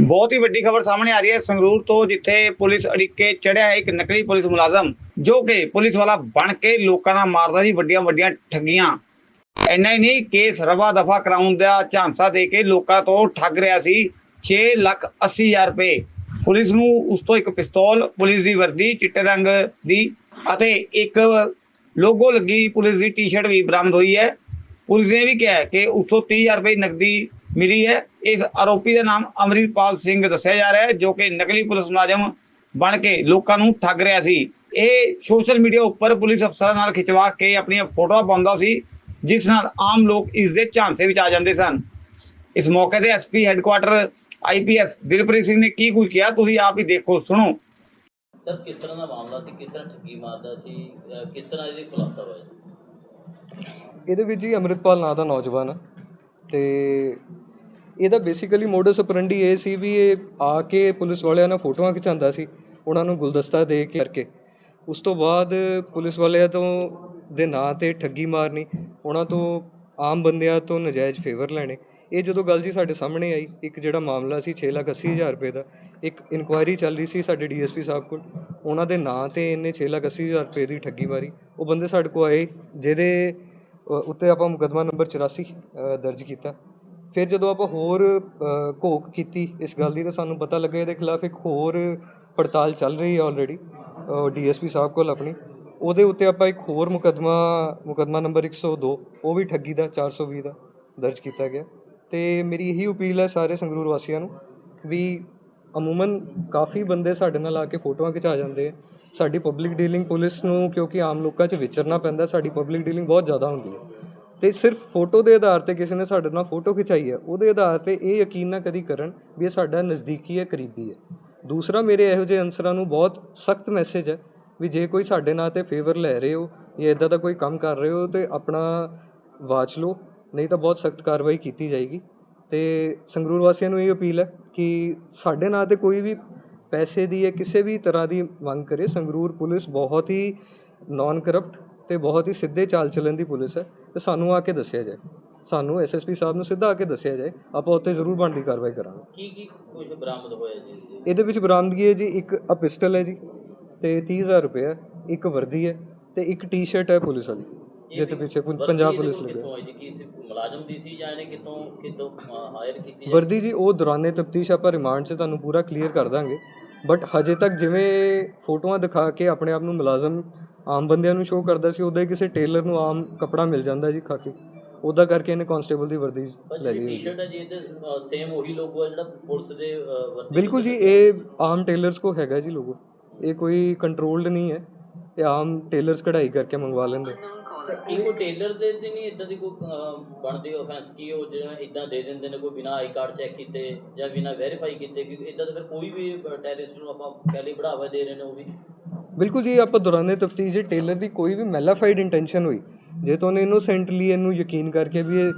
ਬਹੁਤ ਹੀ ਵੱਡੀ ਖਬਰ ਸਾਹਮਣੇ ਆ ਰਹੀ ਹੈ। ਸੰਗਰੂਰ ਤੋਂ ਜਿੱਥੇ ਪੁਲਿਸ ਅੜਿੱਕੇ ਚੜਿਆ ਹੈ, ਇੱਕ ਨਕਲੀ ਪੁਲਿਸ ਮੁਲਾਜ਼ਮ, ਜੋ ਕਿ ਪੁਲਿਸ ਵਾਲਾ ਬਣ ਕੇ ਲੋਕਾਂ ਨਾਲ ਮਾਰਦਾ ਸੀ, ਵੱਡੀਆਂ ਵੱਡੀਆਂ ਠੱਗੀਆਂ। ਇੰਨਾ ਹੀ ਨਹੀਂ, ਕੇਸ ਰਵਾ ਦਫਾ ਕਰਾਉਣ ਦਾ ਝਾਂਸਾ ਦੇ ਕੇ ਲੋਕਾਂ ਤੋਂ ਠੱਗ ਰਿਹਾ ਸੀ 6 ਲੱਖ 80 ਹਜ਼ਾਰ ਰੁਪਏ। ਪੁਲਿਸ ਨੂੰ ਉਸ ਤੋਂ ਇੱਕ ਪਿਸਤੌਲ, ਪੁਲਿਸ ਦੀ ਵਰਦੀ, ਚਿੱਟੇ ਰੰਗ ਦੀ ਅਤੇ ਇੱਕ ਲੋਗੋ ਲੱਗੀ। ਪੁਲਿਸ ਦੀ ਟੀ-ਸ਼ਰਟ ਵੀ ਬਰਾਮਦ ਹੋਈ ਹੈ। ਪੁਲਿਸ ਨੇ ਵੀ ਕਿਹਾ ਕਿ ਉਸ ਤੋਂ 30000 ਰੁਪਏ ਨਕਦੀ ਮਿਲੀ ਹੈ। ਇਸ ਆਰੋਪੀ ਦਾ ਨਾਮ ਅਮਰਿਤਪਾਲ ਸਿੰਘ ਦੱਸਿਆ ਜਾ ਰਿਹਾ ਹੈ ਜੋ ਕਿ ਨਕਲੀ ਪੁਲਿਸ ਮੁਲਾਜ਼ਮ ਬਣ ਕੇ ਲੋਕਾਂ ਨੂੰ ਠੱਗ ਰਿਹਾ ਸੀ। ਇਹ ਸੋਸ਼ਲ ਮੀਡੀਆ ਉੱਪਰ ਪੁਲਿਸ ਅਫਸਰਾਂ ਨਾਲ ਖਿਚਵਾ ਕੇ ਆਪਣੀਆਂ ਫੋਟੋਆਂ ਪਾਉਂਦਾ ਸੀ ਜਿਸ ਨਾਲ ਆਮ ਲੋਕ ਇਸ ਦੇ ਝਾਂਸੇ ਵਿੱਚ ਆ ਜਾਂਦੇ ਸਨ। ਇਸ ਮੌਕੇ ਤੇ SP headquarter IPS Dilpreet Singh ਨੇ ਕੀ ਕੁਝ ਕਿਹਾ ਤੁਸੀਂ ਆਪ ਹੀ ਦੇਖੋ ਸੁਣੋ। ਸਰ ਕਿਸ ਤਰ੍ਹਾਂ ਦਾ ਮਾਮਲਾ ਸੀ? ਕਿਸ ਤਰ੍ਹਾਂ ਠੱਗੀ ਮਾਰਦਾ ਸੀ? ਅਹ ਕਿਸ ਤਰ੍ਹਾਂ ਇਹਦੀ ਖੁਲਾਸਾ ਹੋਇਆ? ਜੀ? ਇਹਦੇ ਵਿੱਚ ਹੀ ਅੰਮ੍ਰਿਤਪਾਲ ਨਾਂ ਦਾ ਨੌਜਵਾਨ ਤੇ ਇਹਦਾ ਬੇਸਿਕਲੀ ਮੋਡਸ ਅਪਰੈਂਡੀ ਇਹ ਸੀ ਵੀ ਇਹ ਆ ਕੇ ਪੁਲਿਸ ਵਾਲਿਆਂ ਨਾਲ ਫੋਟੋਆਂ ਖਿਚਾਉਂਦਾ ਸੀ, ਉਹਨਾਂ ਨੂੰ ਗੁਲਦਸਤਾ ਦੇ ਕੇ ਕਰਕੇ। ਉਸ ਤੋਂ ਬਾਅਦ ਪੁਲਿਸ ਵਾਲਿਆਂ ਤੋਂ ਦੇ ਨਾਂ ਤੇ ਠੱਗੀ ਮਾਰਨੀ, ਉਹਨਾਂ ਤੋਂ ਆਮ ਬੰਦਿਆਂ ਤੋਂ ਨਜਾਇਜ਼ ਫੇਵਰ ਲੈਣੇ। ਇਹ ਜਦੋਂ ਗੱਲ ਜੀ ਸਾਡੇ ਸਾਹਮਣੇ ਆਈ, ਇੱਕ ਜਿਹੜਾ ਮਾਮਲਾ ਸੀ 6 ਲੱਖ 80 ਹਜ਼ਾਰ ਰੁਪਏ ਦਾ, ਇੱਕ ਇਨਕੁਆਇਰੀ ਚੱਲ ਰਹੀ ਸੀ ਸਾਡੇ ਡੀਐਸਪੀ ਸਾਹਿਬ ਕੋਲ, ਉਹਨਾਂ ਦੇ ਨਾਂ ਤੇ ਇਹਨੇ 6 ਲੱਖ 80 ਹਜ਼ਾਰ ਰੁਪਏ ਦੀ ਠੱਗੀ ਮਾਰੀ। ਉਹ ਬੰਦੇ ਸਾਡੇ ਕੋਲ ਆਏ, ਜਿਹਦੇ ਉੱਤੇ ਆਪਾਂ ਮੁਕੱਦਮਾ ਨੰਬਰ 84 ਦਰਜ ਕੀਤਾ। ਫਿਰ ਜਦੋਂ ਆਪਾਂ ਹੋਰ ਘੋਖ ਕੀਤੀ ਇਸ ਗੱਲ ਦੀ ਤਾਂ ਸਾਨੂੰ ਪਤਾ ਲੱਗਾ ਇਹਦੇ ਖਿਲਾਫ ਇੱਕ ਹੋਰ ਪੜਤਾਲ ਚੱਲ ਰਹੀ ਹੈ ਆਲਰੇਡੀ ਡੀਐਸਪੀ ਸਾਹਿਬ ਕੋਲ ਆਪਣੀ। ਉਹਦੇ ਉੱਤੇ ਆਪਾਂ ਇੱਕ ਹੋਰ ਮੁਕੱਦਮਾ ਮੁਕੱਦਮਾ ਨੰਬਰ 102 ਉਹ ਵੀ ਠੱਗੀ ਦਾ 420 ਦਾ ਦਰਜ ਕੀਤਾ ਗਿਆ। ਤੇ ਮੇਰੀ ਇਹੀ ਅਪੀਲ ਹੈ ਸਾਰੇ ਸੰਗਰੂਰ ਵਾਸੀਆਂ ਨੂੰ ਵੀ ਅਮੂਮਨ ਕਾਫੀ ਬੰਦੇ ਸਾਡੇ ਨਾਲ ਆ ਕੇ ਫੋਟੋਆਂ ਖਿਚਾ ਜਾਂਦੇ ਆ। ਸਾਡੀ ਪਬਲਿਕ ਡੀਲਿੰਗ ਪੁਲਿਸ ਨੂੰ ਕਿਉਂਕਿ ਆਮ ਲੋਕਾਂ 'ਚ ਵਿਚਰਨਾ ਪੈਂਦਾ, ਸਾਡੀ ਪਬਲਿਕ ਡੀਲਿੰਗ ਬਹੁਤ ਜ਼ਿਆਦਾ ਹੁੰਦੀ ਹੈ। ਤੇ ਸਿਰਫ ਫੋਟੋ ਦੇ ਆਧਾਰ ਤੇ ਕਿਸੇ ਨੇ ਸਾਡੇ ਨਾਲ ਫੋਟੋ ਖਿਚਾਈ ਹੈ, ਉਹਦੇ ਆਧਾਰ ਤੇ ਇਹ ਯਕੀਨ ਨਾ ਕਦੀ ਕਰਨ ਵੀ ਇਹ ਸਾਡਾ ਨਜ਼ਦੀਕੀ ਹੈ, ਕਰੀਬੀ ਹੈ। ਦੂਸਰਾ, ਮੇਰੇ ਇਹੋ ਜਿਹੇ ਅਨਸਰਾਂ ਨੂੰ ਬਹੁਤ ਸਖਤ ਮੈਸੇਜ ਹੈ ਵੀ ਜੇ ਕੋਈ ਸਾਡੇ ਨਾਂ ਤੇ ਫੇਵਰ ਲੈ ਰਹੇ ਹੋ ਜਾਂ ਇਦਾਂ ਦਾ ਕੋਈ ਕੰਮ ਕਰ ਰਹੇ ਹੋ ਤੇ ਆਪਣਾ ਵਾਚ ਲਓ, ਨਹੀਂ ਤਾਂ ਬਹੁਤ ਸਖਤ ਕਾਰਵਾਈ ਕੀਤੀ ਜਾਏਗੀ। ਤੇ ਸੰਗਰੂਰ ਵਾਸੀਆਂ ਨੂੰ ਇਹ ਅਪੀਲ ਹੈ ਕਿ ਸਾਡੇ ਨਾਂ ਤੇ ਕੋਈ ਵੀ ਪੈਸੇ ਦੀ ਜਾਂ ਕਿਸੇ ਵੀ ਤਰ੍ਹਾਂ ਦੀ ਮੰਗ ਕਰੇ, ਸੰਗਰੂਰ ਪੁਲਿਸ ਬਹੁਤ ਹੀ ਨਾਨ ਕਰਪਟ ਤੇ ਬਹੁਤ ਹੀ ਸਿੱਧੇ ਚਾਲ ਚੱਲਣ ਦੀ ਪੁਲਿਸ ਹੈ। ਤੇ ਸਾਨੂੰ ਆ ਕੇ ਦੱਸਿਆ ਜਾਏ। ਸਾਨੂੰ ਐਸਐਸਪੀ ਸਾਹਿਬ ਨੂੰ ਸਿੱਧਾ ਆ ਕੇ ਦੱਸਿਆ ਜਾਏ ਆਪਾਂ ਉੱਤੇ ਜ਼ਰੂਰ ਬਣਦੀ ਕਾਰਵਾਈ ਕਰਾਂਗੇ। ਕੀ ਕੀ ਕੁਝ ਬਰਾਮਦ ਹੋਇਆ ਜੀ? ਇਹਦੇ? ਵਿੱਚ ਬਰਾਮਦਗੀ ਹੈ ਜੀ ਇੱਕ ਆ ਪਿਸਟਲ ਹੈ ਜੀ ਤੇ 30000 ਰੁਪਏ ਹੈ ਇੱਕ ਵਰਦੀ ਹੈ ਤੇ ਇੱਕ ਟੀ-ਸ਼ਰਟ ਹੈ ਪੁਲਿਸ ਵਾਲੀ ਜਿਹਦੇ ਪਿੱਛੇ ਪੁੰ- ਪੰਜਾਬ ਪੁਲਿਸ ਕੋਲ ਲਿਖਿਆ ਕਿੱਥੋਂ ਆਈ ਜੀ? ਕੀ ਸੀ ਮੁਲਾਜ਼ਮ ਦੀ ਸੀ ਜਾਂ ਇਹਨੇ ਕਿਤੋਂ ਕਿਤੋਂ ਹਾਇਰ ਕੀਤੀ ਜਾਂ- ਵਰਦੀ ਜੀ ਉਹ ਦੌਰਾਨੇ ਤਫਤੀਸ਼ ਆਪਾਂ ਰਿਮਾਂਡ 'ਚ ਤੁਹਾਨੂੰ ਪੂਰਾ ਕਲੀਅਰ ਕਰ ਦਾਂਗੇ ਬਟ ਹਜੇ ਤੱਕ ਜਿਵੇਂ ਫੋਟੋਆਂ ਦਿਖਾ ਕੇ ਆਪਣੇ ਆਪ ਨੂੰ ਮੁਲਾਜ਼ਮ ਆਮ ਬੰਦਿਆਂ ਨੂੰ ਸ਼ੋਅ ਕਰਦਾ ਸੀ ਉਹਦਾ ਕਿਸੇ ਟੇਲਰ ਨੂੰ ਆਮ ਕੱਪੜਾ ਮਿਲ ਜਾਂਦਾ ਜੀ ਖਾ ਕੇ। ਉਹਦਾ ਕਰਕੇ ਇਹਨੇ ਕਾਂਸਟੇਬਲ ਦੀ ਵਰਦੀ ਲੈ ਜਿਹੜੀ ਲਈ ਟੀ-ਸ਼ਰਟ ਹੈ ਜੀ ਇਹਦੇ ਸੇਮ ਉਹੀ ਲੋਗੋ ਹੈ ਜਿਹੜਾ ਪੁਲਿਸ ਦੇ ਅਹ, ਵਰਦੀ ਬਿਲਕੁਲ ਜੀ ਇਹ ਆਮ ਟੇਲਰਸ ਕੋ ਹੈਗਾ ਜੀ ਲੋਗੋ ਇਹ ਕੋਈ ਕੰਟਰੋਲਡ ਨਹੀਂ ਹੈ। ਇਹ ਆਮ ਟੇਲਰਸ ਕਢਾਈ ਕਰਕੇ ਮੰਗਵਾ ਲੈਂਦੇ। ਕੀ ਕੋਈ ਟੇਲਰ ਦੇ ਤੇ ਨਹੀਂ ਇਦਾਂ ਦੀ ਕੋਈ ਬਣਦੀ ਆਫੈਂਸ ਕੀ ਉਹ ਜਿਵੇਂ ਇਦਾਂ ਦੇ ਦਿੰਦੇ ਨੇ ਕੋਈ ਬਿਨਾ ਆਈ ਕਾਰਡ ਚੈੱਕ ਕੀਤੇ ਜਾਂ ਬਿਨਾ ਵੈਰੀਫਾਈ ਕੀਤੇ ਕਿ ਇਦਾਂ ਤਾਂ ਫਿਰ ਕੋਈ ਵੀ ਟੈਰਰਿਸਟ ਨੂੰ ਆਪਾਂ ਕਹਿ ਲਈ ਬੜਾਵਾ ਦੇ ਰਹੇ ਨੇ ਉਹ ਵੀ। ਬਿਲਕੁਲ ਜੀ ਆਪਾਂ ਦੌਰਾਨੇ ਤਫਤੀਸ਼ ਟੇਲਰ ਦੀ ਕੋਈ ਵੀ ਮੈਲਾਫਾਈਡ ਇੰਟੈਂਸ਼ਨ ਹੋਈ ਜੇ ਤੋਂ ਉਹਨੇ ਇਨੋਸੈਂਟਲੀ ਇਹਨੂੰ ਯਕੀਨ ਕਰਕੇ ਵੀ ਇਹ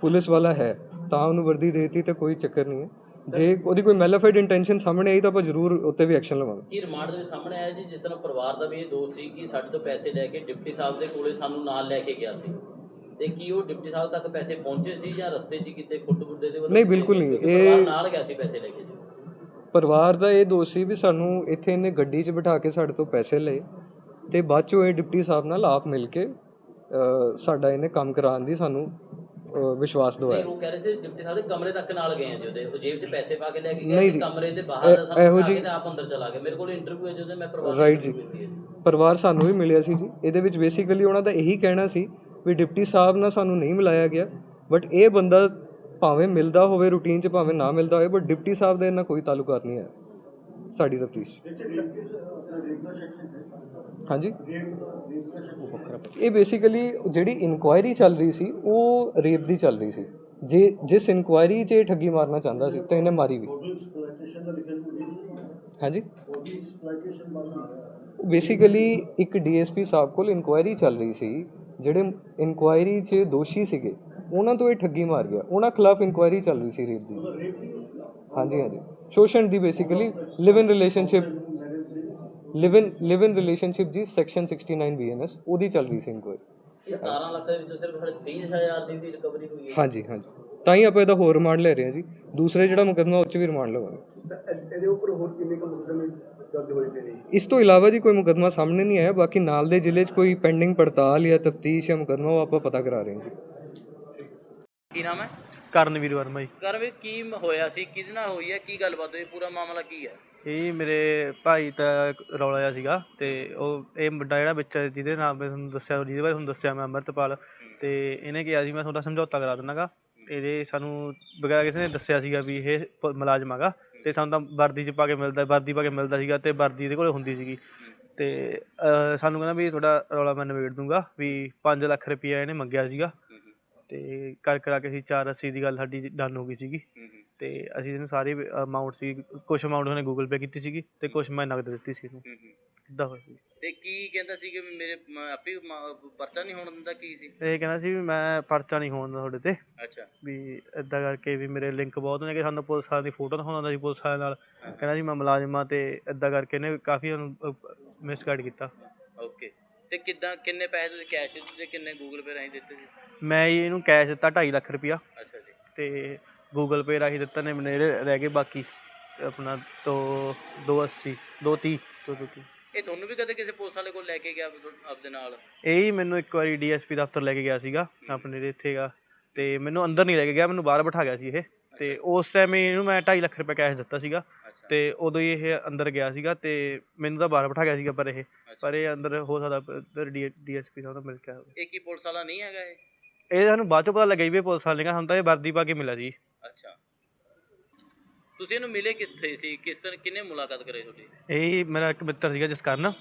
ਪੁਲਿਸ ਵਾਲਾ ਹੈ ਤਾਂ ਉਹਨੂੰ ਵਰਦੀ ਦੇਤੀ ਤੇ ਕੋਈ ਚੱਕਰ ਨਹੀਂ ਹੈ। ਜੇ ਉਹਦੀ ਕੋਈ ਮੈਲਾਫਾਈਡ ਇੰਟੈਂਸ਼ਨ ਸਾਹਮਣੇ ਆਈ ਤਾਂ ਆਪਾਂ ਜ਼ਰੂਰ ਉੱਤੇ ਵੀ ਐਕਸ਼ਨ ਲਵਾਂਗੇ। ਕੀ ਰਿਮਾਂਡ ਦੇ ਵਿੱਚ ਸਾਹਮਣੇ ਆਇਆ ਜੀ ਜਿਸ ਤਰ੍ਹਾਂ ਪਰਿਵਾਰ ਦਾ ਵੀ ਇਹ ਦੋਸ਼ ਸੀ ਕਿ ਸਾਡੇ ਤੋਂ ਪੈਸੇ ਲੈ ਕੇ ਡਿਪਟੀ ਸਾਹਿਬ ਦੇ ਕੋਲੇ ਸਾਨੂੰ ਨਾਲ ਲੈ ਕੇ ਗਿਆ ਸੀ। ਤੇ ਕੀ ਉਹ ਡਿਪਟੀ ਸਾਹਿਬ ਤੱਕ ਪੈਸੇ ਪਹੁੰਚੇ ਸੀ ਜਾਂ ਰਸਤੇ 'ਚ ਕਿਤੇ ਖੁੱਟ ਬੁੱਦੇ ਦੇ ਨਹੀਂ, ਬਿਲਕੁਲ ਨਹੀਂ। ਇਹ- ਨਾਲ ਗਿਆ ਸੀ ਪੈਸੇ ਲੈ ਕੇ ਪਰਿਵਾਰ ਦਾ ਇਹ ਦੋਸ਼ ਸੀ ਵੀ ਸਾਨੂੰ ਇੱਥੇ ਇਹਨੇ ਗੱਡੀ 'ਚ ਬਿਠਾ ਕੇ ਸਾਡੇ ਤੋਂ ਪੈਸੇ ਲਏ ਤੇ ਬਾਅਦ ਚੋਂ ਇਹ ਡਿਪਟੀ ਸਾਹਿਬ ਨਾਲ ਆਪ ਮਿਲ ਕੇ ਸਾਡਾ ਇਹਨੇ ਕੰਮ ਕਰਾਉਣ ਦੀ ਸਾਨੂੰ ਵਿਸ਼ਵਾਸ ਦਿਵਾਇਆ ਉਹ ਕਹਿ ਰਹੇ ਸੀ ਡਿਪਟੀ ਸਾਹਿਬ ਦੇ ਕਮਰੇ ਤੱਕ ਨਾਲ ਗਏ ਆ ਜੀ ਉਹਦੇ ਉਹ ਜੇਬ 'ਚ ਪੈਸੇ ਪਾ ਕੇ ਲੈ ਕੇ ਗਏ। ਕਮਰੇ ਦੇ ਬਾਹਰ ਦਾ ਸਾਨੂੰ ਕੇ ਜੀ- ਤੇ ਆਪ ਅੰਦਰ ਚਲਾ ਗਏ ਮੇਰੇ ਕੋਲ ਇੰਟਰਵਿਊ ਹੈ ਜਦੋਂ ਮੈਂ ਪਰਿਵਾਰ ਜੀ। ਪਰਿਵਾਰ ਸਾਨੂੰ ਵੀ ਮਿਲਿਆ ਸੀ ਜੀ ਇਹਦੇ ਵਿੱਚ ਬੇਸਿਕਲੀ ਉਹਨਾਂ ਦਾ ਇਹੀ ਕਹਿਣਾ ਸੀ ਵੀ ਡਿਪਟੀ ਸਾਹਿਬ ਨਾਲ ਸਾਨੂੰ ਨਹੀਂ ਮਿਲਾਇਆ ਗਿਆ ਬਟ ਇਹ ਬੰਦਾ ਭਾਵੇਂ ਮਿਲਦਾ ਹੋਵੇ ਰੂਟੀਨ 'ਚ ਭਾਵੇਂ ਨਾ ਮਿਲਦਾ ਹੋਵੇ ਬਟ ਡਿਪਟੀ ਸਾਹਿਬ ਦਾ ਇਹਨਾਂ ਕੋਈ ਤਾਲੁਕਾਤ ਨਹੀਂ ਹੈ ਸਾਡੀ ਤਫਤੀਸ਼। ਹਾਂਜੀ? ਇਹ ਬੇਸਿਕਲੀ ਜਿਹੜੀ ਇਨਕੁਆਇਰੀ ਚੱਲ ਰਹੀ ਸੀ ਉਹ ਰੇਪ ਦੀ ਚੱਲ ਰਹੀ ਸੀ। ਜੇ ਜਿਸ ਇਨਕੁਆਇਰੀ 'ਚ ਇਹ ਠੱਗੀ ਮਾਰਨਾ ਚਾਹੁੰਦਾ ਸੀ ਤਾਂ ਇਹਨੇ ਮਾਰੀ ਵੀ। ਹਾਂਜੀ? ਬੇਸਿਕਲੀ ਇੱਕ ਡੀਐਸਪੀ ਸਾਹਿਬ ਕੋਲ ਇਨਕੁਆਇਰੀ ਚੱਲ ਰਹੀ ਸੀ ਜਿਹੜੇ ਇਨਕੁਆਇਰੀ 'ਚ ਦੋਸ਼ੀ ਸੀਗੇ। ਉਹਨਾਂ ਤੋਂ ਇਹ ਠੱਗੀ ਮਾਰ ਗਿਆ। ਉਹਨਾਂ ਖਿਲਾਫ ਇਨਕੁਆਇਰੀ ਚੱਲ ਰਹੀ ਸੀ ਰੇਪ ਦੀ। ਹਾਂਜੀ ਹਾਂਜੀ। ਸ਼ੋਸ਼ਣ ਦੀ basically live in relationship live in live in relationship the section 69 BNS ਉਹਦੀ ਚੱਲ ਰਹੀ ਸੀ ਇਨਕੁਆਇਰੀ ਇਹ 17 ਲੱਖ ਦੇ ਵਿੱਚੋਂ ਸਿਰਫ 30000 ਦੀ ਵੀ ਰਿਕਵਰੀ ਹੋਈ ਹੈ। ਹਾਂਜੀ ਹਾਂਜੀ। ਤਾਂ ਹੀ ਆਪਾਂ ਇਹਦਾ ਹੋਰ ਰਿਮਾਂਡ ਲੈ ਰਹੇ ਹਾਂ ਜੀ। ਦੂਸਰੇ ਜਿਹੜਾ ਮੁਕੱਦਮਾ ਉਹ 'ਚ ਵੀ ਰਿਮਾਂਡ ਲਵਾਂਗੇ। ਇਹਦੇ ਉੱਪਰ ਹੋਰ ਕਿੰਨੇ ਕੁ ਮੁਕੱਦਮੇ ਦਰਜ ਹੋਏ ਪਏ ਨੇ? ਇਸ ਤੋਂ ਇਲਾਵਾ ਜੀ ਕੋਈ ਮੁਕੱਦਮਾ ਸਾਹਮਣੇ ਨਹੀਂ ਆਇਆ ਬਾਕੀ ਨਾਲ ਦੇ ਜ਼ਿਲ੍ਹੇ 'ਚ ਕੋਈ ਪੈਂਡਿੰਗ ਪੜਤਾਲ ਜਾਂ ਤਫਤੀਸ਼ ਜਾਂ ਮੁਕੱਦਮਾ ਉਹ ਆਪਾਂ ਪਤਾ ਕਰਾ ਰਹੇ ਹਾਂ ਜੀ। ਕੀ ਨਾਮ ਹੈ? ਕਰਨਵੀਰ ਵਰਮਾ ਜੀ। ਕਰਵੇ ਕੀ ਮ- ਹੋਇਆ ਸੀ? ਕਿਹਦੇ ਨਾਲ ਹੋਈ ਹੈ? ਕੀ ਗੱਲਬਾਤ ਹੋਈ? ਪੂਰਾ ਮਾਮਲਾ ਕੀ ਹੈ? ਇਹ ਮੇਰੇ ਭਾਈ ਦਾ ਰੌਲਾ ਜਿਹਾ ਸੀਗਾ ਤੇ ਉਹ ਇਹ ਮੁੰਡਾ ਜਿਹੜਾ ਵਿੱਚ ਜਿਹਦੇ ਨਾਮ ਮੈਂ ਤੁਹਾਨੂੰ ਦੱਸਿਆ ਜਿਹਦੇ ਬਾਰੇ ਤੁਹਾਨੂੰ ਦੱਸਿਆ ਮੈਂ ਅੰਮ੍ਰਿਤਪਾਲ ਤੇ ਇਹਨੇ ਕਿਹਾ ਸੀ ਮੈਂ ਤੁਹਾਡਾ ਸਮਝੌਤਾ ਕਰਾ ਦਿੰਦਾਗਾ ਇਹਦੇ ਸਾਨੂੰ ਵਗੈਰਾ ਕਿਸੇ ਨੇ ਦੱਸਿਆ ਸੀਗਾ ਵੀ ਇਹ ਪ- ਮੁਲਾਜ਼ਮ ਹੈਗਾ ਤੇ ਸਾਨੂੰ ਤਾਂ ਵਰਦੀ 'ਚ ਪਾ ਕੇ ਮਿਲਦਾ ਵਰਦੀ ਪਾ ਕੇ ਮਿਲਦਾ ਸੀਗਾ ਤੇ ਵਰਦੀ ਇਹਦੇ ਕੋਲੇ ਹੁੰਦੀ ਸੀਗੀ। ਤੇ ਅਹ, ਸਾਨੂੰ ਕਹਿੰਦਾ ਵੀ ਤੁਹਾਡਾ ਰੌਲਾ ਮੈਂ ਨਿਬੇੜ ਦੂੰਗਾ ਵੀ 5 ਲੱਖ ਰੁਪਈਆ ਇਹਨੇ ਮੰਗਿਆ ਸੀਗਾ। ਤੇ ਕਰ ਕਰਾ ਕੇ ਅਸੀਂ 480 ਦੀ ਗੱਲ ਸਾਡੀ ਡਨ ਹੋ ਗਈ ਸੀਗੀ। ਤੇ ਅਸੀਂ ਇਹਨੂੰ ਸਾਰੀ ਅਮਾਉਂਟ ਸੀ ਕੁਝ ਅਮਾਉਂਟ ਉਹਨੇ ਗੂਗਲ ਪੇ ਕੀਤੀ ਸੀਗੀ ਤੇ ਕੁਝ ਮੈਂ ਨਗਦ ਦਿੱਤੀ ਸੀ ਇਹਨੂੰ। ਇਦਾਂ ਹੋਇਆ ਸੀ। ਤੇ ਕੀ ਕਹਿੰਦਾ ਸੀ ਕਿ ਮੇਰੇ ਆਪੇ ਪਰਚਾ ਨਹੀਂ ਹੋਣ ਦਿੰਦਾ ਕੀ ਸੀ? ਇਹ ਕਹਿੰਦਾ ਸੀ ਵੀ ਮੈਂ ਪਰਚਾ ਨਹੀਂ ਹੋਣ ਦਿੰਦਾ ਤੁਹਾਡੇ ਤੇ। ਅੱਛਾ। ਵੀ ਇਦਾਂ ਕਰਕੇ ਵੀ ਮੇਰੇ ਲਿੰਕ ਬਹੁਤ ਨੇ ਕਿ ਸਾਨੂੰ ਪੁਲਿਸ ਵਾਲਿਆਂ ਦੀ ਫੋਟੋ ਦਿਖਾਉਂਦਾ ਸੀ ਪੁਲਿਸ ਵਾਲਿਆਂ ਨਾਲ। ਕਹਿੰਦਾ ਸੀ ਮੈਂ ਮੁਲਾਜ਼ਮਾਂ ਤੇ ਇਦਾਂ ਕਰਕੇ ਇਹਨੇ ਕਾਫੀ ਉਹਨੂੰ ਮਿਸਗਾਈਡ ਕੀਤਾ। ਓਕੇ। ਤੇ ਕਿੱਦਾਂ ਕਿੰਨੇ ਪੈਸੇ ਤੁਸੀਂ ਕੈਸ਼ ਦਿੱਤੇ ਤੇ ਕਿੰਨੇ ਗੂਗਲ ਪੇ ਰਾਹੀਂ ਦਿੱਤੇ ਸੀ? ਮੈਂ ਜੀ ਇਹਨੂੰ ਕੈਸ਼ ਦਿੱਤਾ 2.5 ਲੱਖ ਰੁਪਇਆ। ਅੱਛਾ ਜੀ। ਤੇ ਗੂਗਲ ਪੇ ਰਾਹੀਂ ਦਿੱਤਾ ਨੇ ਮੇਰੇ ਜਿਹੜੇ ਰਹਿ ਗਏ ਬਾਕੀ ਆਪਣਾ ਤੋਂ 280 230 230 ਇਹ ਤੁਹਾਨੂੰ ਵੀ ਕਦੇ ਕਿਸੇ ਪੁਲਿਸ ਵਾਲੇ ਕੋਲ ਲੈ ਕੇ ਗਿਆ ਆਪਦੇ ਨਾਲ? ਇਹ ਹੀ ਮੈਨੂੰ ਇੱਕ ਵਾਰੀ ਡੀਐਸਪੀ ਦਫ਼ਤਰ ਲੈ ਕੇ ਗਿਆ ਸੀਗਾ ਆਪਣੇ ਦੇ ਇੱਥੇਗਾ ਤੇ ਮੈਨੂੰ ਅੰਦਰ ਨਹੀਂ ਲੈ ਕੇ ਗਿਆ ਮੈਨੂੰ ਬਾਹਰ ਬਿਠਾ ਗਿਆ ਸੀ ਇਹ। ਤੇ ਉਸ ਟਾਈਮ ਇਹਨੂੰ ਮੈਂ 2.5 ਲੱਖ ਰੁਪਏ ਕੈਸ਼ ਦਿੱਤਾ ਸੀਗਾ। ਤੇ ਉਦੋਂ ਹੀ ਇਹ ਅੰਦਰ ਗਿਆ ਸੀਗਾ ਤੇ ਮੈਨੂੰ ਤਾਂ ਬਾਹਰ ਬਿਠਾ ਗਿਆ ਸੀਗਾ ਪਰ ਇਹ ਪਰ ਇਹ ਅੰਦਰ ਹੋ ਸਕਦਾ ਡੀਐਸਪੀ ਸਾਹਿਬ ਨਾਲ ਮਿਲ ਕੇ ਹੋਵੇ। ਇਹ ਕੀ ਪੁਲਿਸ ਵਾਲਾ ਨਹੀਂ ਹੈਗਾ ਇਹ? ਇਹ ਸਾਨੂੰ ਬਾਅਦ ਚੋਂ ਪਤਾ ਲੱਗਿਆ ਜੀ ਵੀ ਇਹ ਪੁਲਿਸ ਵਾਲੇ ਨੇ ਸਾਨੂੰ ਤਾਂ ਇਹ ਵਰਦੀ ਪਾ ਕੇ ਮਿਲਿਆ ਜੀ ਅੱਛਾ। ਤੁਸੀਂ ਇਹਨੂੰ ਮਿਲੇ ਕਿੱਥੇ ਸੀ? ਕਿਸ ਤਰ੍ਹਾਂ ਕਿੰਨੇ ਮੁਲਾਕਾਤ ਕਰੇ ਤੁਹਾਡੀ? ਇਹ ਮੇਰਾ ਇੱਕ ਮਿੱਤਰ ਸੀਗਾ ਜਿਸ ਕਾਰਨ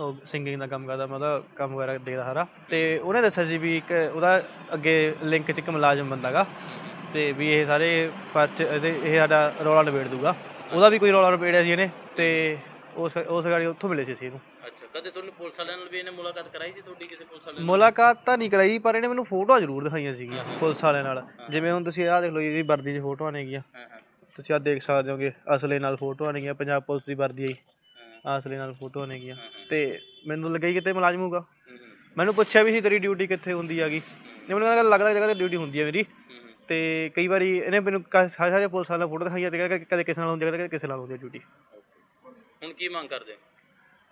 ਉਹ ਸਿੰਗਿੰਗ ਦਾ ਕੰਮ ਕਰਦਾ ਮੈਂ ਉਹਦਾ ਕੰਮ ਵਗੈਰਾ ਦੇਖਦਾ ਸਾਰਾ। ਤੇ ਉਹਨੇ ਦੱਸਿਆ ਸੀ ਵੀ ਇੱਕ ਉਹਦਾ ਅੱਗੇ ਲਿੰਕ 'ਚ ਇੱਕ ਮੁਲਾਜ਼ਮ ਬੰਦਾਗਾ ਤੇ ਵੀ ਇਹ ਸਾਰੇ ਪਰਚ ਇਹਦੇ ਇਹ ਸਾਡਾ ਰੌਲਾ ਨਿਬੇੜ ਦੂਗਾ। ਉਹਦਾ ਵੀ ਕੋਈ ਰੌਲਾ ਨਿਬੇੜਿਆ ਸੀ ਇਹਨੇ ਤੇ ਉਸ ਉਸ ਗਾੜੀ ਉੱਥੋਂ ਮਿਲੇ ਸੀ ਅਸੀਂ ਇਹਨੂੰ। ਅੱਛਾ ਕਦੇ ਤੁਹਾਨੂੰ ਪੁਲਿਸ ਵਾਲਿਆਂ ਨਾਲ ਵੀ ਇਹਨੇ ਮੁਲਾਕਾਤ ਕਰਾਈ ਸੀ? ਤੁਹਾਡੀ ਕਿਸੇ ਪੁਲਿਸ ਵਾਲੇ ਨਾਲ? ਮੁਲਾਕਾਤ ਤਾਂ ਨਹੀਂ ਕਰਾਈ ਪਰ ਇਹਨੇ ਮੈਨੂੰ ਫੋਟੋਆਂ ਜ਼ਰੂਰ ਦਿਖਾਈਆਂ ਸੀਗੀਆਂ ਪੁਲਿਸ ਵਾਲਿਆਂ ਨਾਲ। ਜਿਵੇਂ ਹੁਣ ਤੁਸੀਂ ਆਹ ਦੇਖ ਲਓ ਇਹਦੀ ਵਰਦੀ 'ਚ ਫੋਟੋਆਂ ਨੇਗੀਆਂ ਹਾਂ ਹਾਂ। ਤੁਸੀਂ ਆਹ ਦੇਖ ਸਕਦੇ ਹੋਗੇ ਅਸਲੇ ਨਾਲ ਫੋਟੋਆਂ ਨੇਗੀਆਂ ਪੰਜਾਬ ਪੁਲਿਸ ਦੀ ਵਰਦੀ ਆਈ। ਹਾਂ। ਅਸਲੇ ਨਾਲ ਫੋਟੋਆਂ ਨੇਗੀਆਂ। ਤੇ ਮੈਨੂੰ ਲੱਗਿਆ ਹੀ ਕਿਤੇ ਮੁਲਾਜ਼ਮ ਹੋਊਗਾ। ਹੂੰ ਹੂੰ। ਮੈਨੂੰ ਪੁੱਛਿਆ ਵੀ ਸੀ ਤੇਰੀ ਡਿਊਟੀ ਕਿੱਥੇ ਹੁੰਦੀ ਹੈਗੀ? ਨੇ ਮੈਨੂੰ ਕਹਿੰਦਾ ਲੱਗਦਾ ਜਗ੍ਹਾ ਤੇ ਡਿਊਟੀ ਹੁੰਦੀ ਹੈ ਮੇਰੀ। ਹੂੰ। ਤੇ ਕਈ ਵਾਰੀ ਇਹਨੇ ਮੈਨੂੰ ਕ- ਸਾਰੇ ਸਾਰੇ ਪੁਲਿਸ ਵਾਲਿਆਂ ਫੋਟੋ ਦਿਖਾਈਆਂ ਤੇ ਕਹਿੰਦਾ ਕਿ ਕਦੇ ਕਿਸੇ ਨਾਲ ਹੁੰਦੀ ਕਦੇ ਕਿਸੇ ਨਾਲ ਹੁੰਦੀ ਹੈ ਡਿਊਟੀ ਹੁਣ ਕੀ ਮੰਗ ਕਰਦੇ? ਹੋ?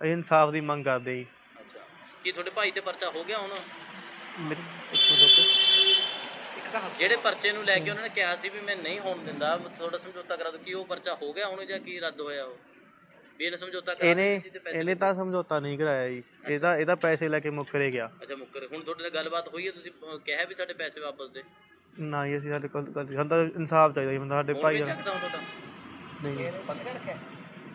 ਅਸੀਂ ਇਨਸਾਫ ਦੀ ਮੰਗ ਕਰਦੇ ਜੀ। ਅੱਛਾ। ਕੀ ਤੁਹਾਡੇ ਭਾਈ ਤੇ ਪਰਚਾ ਹੋ ਗਿਆ ਹੁਣ? ਮੇਰੀ ਇੱਕ ਮਿੰਟ ਰੁਕੋ। ਜਿਹੜੇ ਪਰਚੇ ਨੂੰ ਲੈ ਕੇ ਉਹਨਾਂ ਨੇ ਕਿਹਾ ਸੀ ਵੀ ਮੈਂ ਨਹੀਂ ਹੋਣ ਦਿੰਦਾ ਮੈਂ ਤੁਹਾਡਾ ਸਮਝੌਤਾ ਕਰਾ ਦੂੰ ਕੀ ਉਹ ਪਰਚਾ ਹੋ ਗਿਆ ਹੁਣ ਜਾਂ ਕੀ ਰੱਦ ਹੋਇਆ ਉਹ? ਵੀ ਇਹਨੇ ਸਮਝੌਤਾ ਕਰਾ ਇਹਨੇ ਦਿੱਤੀ ਤੇ ਪੈਸੇ ਇਹਨੇ ਤਾਂ ਸਮਝੌਤਾ ਨਹੀਂ ਕਰਾਇਆ ਜੀ। ਇਹਦਾ ਇਹਦਾ ਪੈਸੇ ਲੈ ਕੇ ਮੁੱਕਰੇ ਗਿਆ। ਅੱਛਾ ਮੁੱਕਰ ਹੁਣ ਤੁਹਾਡੇ ਨਾਲ ਗੱਲਬਾਤ ਹੋਈ ਹੈ ਤੁਸੀਂ ਅਹ, ਕਿਹਾ ਵੀ ਸਾਡੇ ਪੈਸੇ ਵਾਪਸ ਦੇ। ਨਾ ਜੀ ਅਸੀਂ ਸਾਡੇ ਕੋਲ ਗੱਲ ਸਾਨੂੰ ਤਾਂ ਇਨਸਾਫ ਚਾਹੀਦਾ ਜੀ ਸਾਡੇ ਭਾਈ ਵੀ ਦਾ। ਚੱਕਦਾ ਹੁਣ ਤੁਹਾਡਾ ਨਹੀਂ।